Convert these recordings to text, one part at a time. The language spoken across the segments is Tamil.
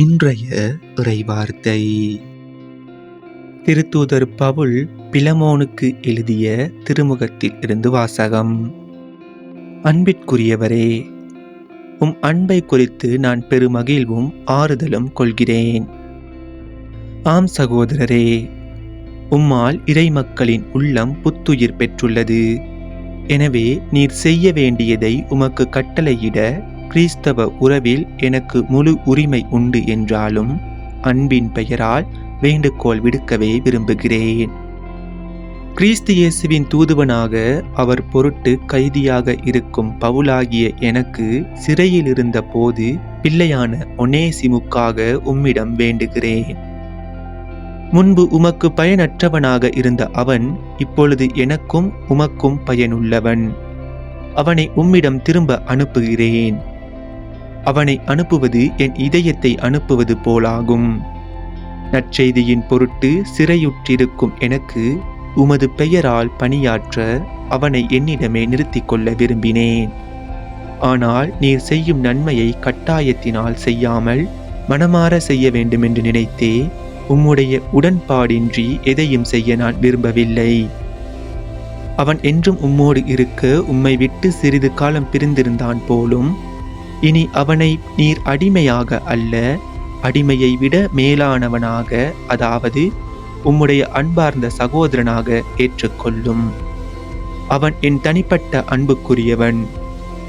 இன்றைய இறைவார்த்தை. திருத்தூதர் பவுல் பிலமோனுக்கு எழுதிய திருமுகத்தில் இருந்து வாசகம். அன்பிற்குரியவரே உம் அன்பை குறித்து நான் பெருமகிழ்வும் ஆறுதலும் கொள்கிறேன். ஆம் சகோதரரே உம்மால் இறைமக்களின் உள்ளம் புத்துயிர் பெற்றுள்ளது. எனவே நீர் செய்ய வேண்டியதை உமக்கு கட்டளையிட கிறிஸ்தவ உறவில் எனக்கு முழு உரிமை உண்டு என்றாலும் அன்பின் பெயரால் வேண்டுகோள் விடுக்கவே விரும்புகிறேன். கிறிஸ்து இயேசுவின் தூதுவனாக அவர் பொருட்டு கைதியாக இருக்கும் பவுலாகிய எனக்கு சிறையில் இருந்த போது பிள்ளையான ஒனேசிமுக்காக உம்மிடம் வேண்டுகிறேன். முன்பு உமக்கு பயனற்றவனாக இருந்த அவன் இப்பொழுது எனக்கும் உமக்கும் பயனுள்ளவன். அவனை உம்மிடம் திரும்ப அனுப்புகிறேன். அவனை அனுப்புவது என் இதயத்தை அனுப்புவது போலாகும். நற்செய்தியின் பொருட்டு சிறையுற்றிருக்கும் எனக்கு உமது பெயரால் பணியாற்ற அவனை என்னிடமே நிறுத்திக் கொள்ள விரும்பினேன். ஆனால் நீர் செய்யும் நன்மையை கட்டாயத்தினால் செய்யாமல் மனமாற செய்ய வேண்டுமென்று நினைத்தே உம்முடைய உடன்பாடின்றி எதையும் செய்ய நான் விரும்பவில்லை. அவன் என்றும் உம்மோடு இருக்க உம்மை விட்டு சிறிது காலம் பிரிந்திருந்தான் போலும் இனி அவனை நீர் அடிமையாக அல்ல அடிமையை விட மேலானவனாக அதாவது உம்முடைய அன்பார்ந்த சகோதரனாக ஏற்றுக்கொள்ளும். அவன் என் தனிப்பட்ட அன்புக்குரியவன்.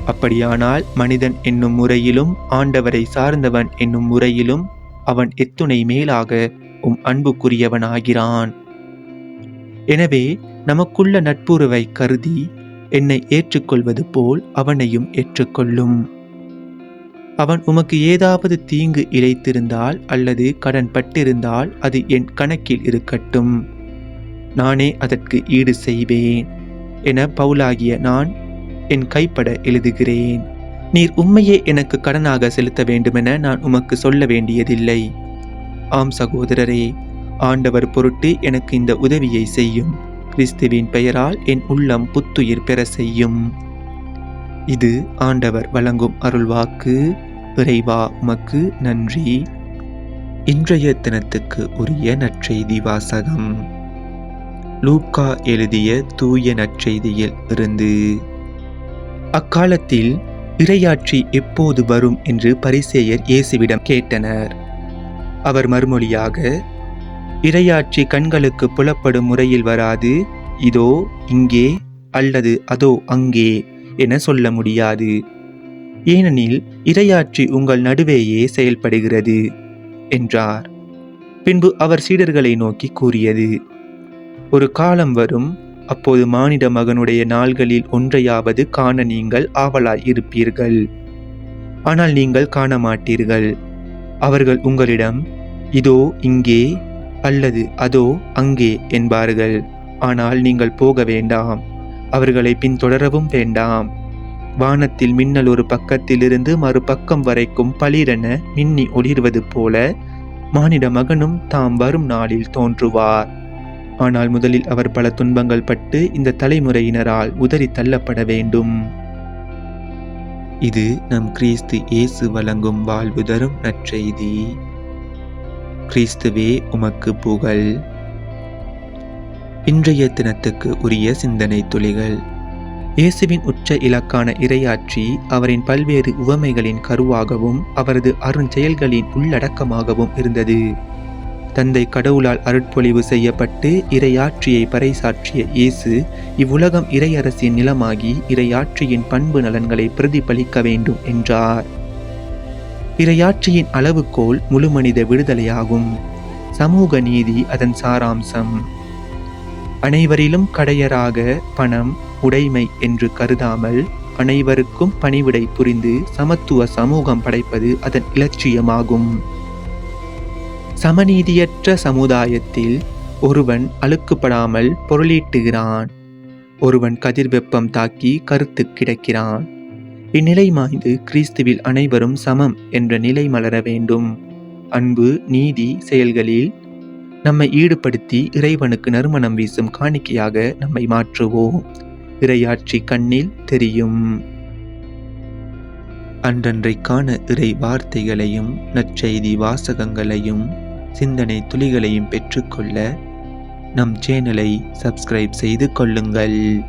அப்படியானால் மனிதன் என்னும் முறையிலும் ஆண்டவரை சார்ந்தவன் என்னும் முறையிலும் அவன் எத்துணை மேலாக உம் அன்புக்குரியவனாகிறான். எனவே நமக்குள்ள நட்புறவை கருதி என்னை ஏற்றுக்கொள்வது போல் அவனையும் ஏற்றுக்கொள்ளும். அவன் உமக்கு ஏதாவது தீங்கு இழைத்திருந்தால் அல்லது கடன் பட்டிருந்தால் அது என் கணக்கில் இருக்கட்டும். நானே அதற்கு ஈடு செய்வேன் என பவுலாகிய நான் என் கைப்பட எழுதுகிறேன். நீர் உண்மையே எனக்கு கடனாக செலுத்த வேண்டுமென நான் உமக்கு சொல்ல வேண்டியதில்லை. ஆம் சகோதரரே ஆண்டவர் பொருட்டு எனக்கு இந்த உதவியை செய்யும். கிறிஸ்துவின் பெயரால் என் உள்ளம் புத்துயிர் பெற செய்யும். இது ஆண்டவர் வழங்கும் அருள்வாக்கு. இறைவா உமக்கு நன்றி. இன்றைய தினத்துக்கு உரிய நற்செய்தி வாசகம். லூக்கா எழுதிய தூய நற்செய்தியில் இருந்து அக்காலத்தில் இரையாட்சி எப்போது வரும் என்று பரிசேயர் இயேசுவிடம் கேட்டனர். அவர் மறுமொழியாக இரையாட்சி கண்களுக்கு புலப்படும் முறையில் வராது இதோ இங்கே அல்லது அதோ அங்கே என சொல்ல முடியாது. ஏனெனில் இரையாட்சி உங்கள் நடுவேயே செயல்படுகிறது என்றார். பின்பு அவர் சீடர்களை நோக்கி கூறியது ஒரு காலம் வரும் அப்போது மானிட மகனுடைய நாள்களில் ஒன்றையாவது காண நீங்கள் ஆவலாய் இருப்பீர்கள். ஆனால் நீங்கள் காண மாட்டீர்கள் அவர்கள் உங்களிடம் இதோ இங்கே அல்லது அதோ அங்கே என்பார்கள். ஆனால் நீங்கள் போக வேண்டாம். அவர்களை பின்தொடரவும் வேண்டாம். வானத்தில் மின்னல் ஒரு பக்கத்திலிருந்து மறுபக்கம் வரைக்கும் பளிரென மின்னி ஒளிர்வது போல மானிட மகனும் தாம் வரும் நாளில் தோன்றுவார். ஆனால் முதலில் அவர் பல துன்பங்கள் பட்டு இந்த தலைமுறையினரால் உதறி தள்ளப்பட வேண்டும். இது நம் கிறிஸ்து இயேசு வழங்கும் வாழ்வு தரும் நற்செய்தி. கிறிஸ்துவே உமக்கு புகழ். இன்றைய தினத்துக்கு உரிய சிந்தனை துளிகள். இயேசுவின் உச்ச இலக்கான இரையாட்சி அவரின் பல்வேறு உவமைகளின் கருவாகவும் அவரது அருஞ்செயல்களின் உள்ளடக்கமாகவும் இருந்தது. தந்தை கடவுளால் அருட்பொழிவு செய்யப்பட்டு இரையாட்சியை பறைசாற்றிய இயேசு இவ்வுலகம் இறையரசின் நிலமாகி இரையாட்சியின் பண்பு நலன்களை பிரதிபலிக்க வேண்டும் என்றார். இரையாட்சியின் அளவுகோல் முழுமனித விடுதலையாகும். சமூக நீதி அதன் சாராம்சம். அனைவரிலும் கடையராக பணம் உடைமை என்று கருதாமல் அனைவருக்கும் பணிவிடை புரிந்து சமத்துவ சமூகம் படைப்பது அதன் இலட்சியமாகும். சமநீதியற்ற சமுதாயத்தில் ஒருவன் அழுக்குப்படாமல் பொருளீட்டுகிறான். ஒருவன் கதிர்வெப்பம் தாக்கி கருத்து கிடக்கிறான். இந்நிலை மாய்ந்து கிறிஸ்துவில் அனைவரும் சமம் என்ற நிலை மலர வேண்டும். அன்பு நீதி செயல்களில் நம்மை ஈடுபடுத்தி இறைவனுக்கு நறுமணம் வீசும் காணிக்கையாக நம்மை மாற்றுவோம். இரையாட்சி கண்ணில் தெரியும். அன்றன்றைக்கான இறை வார்த்தைகளையும் நற்செய்தி வாசகங்களையும் சிந்தனை துளிகளையும் பெற்றுக்கொள்ள நம் சேனலை சப்ஸ்கிரைப் செய்து கொள்ளுங்கள்.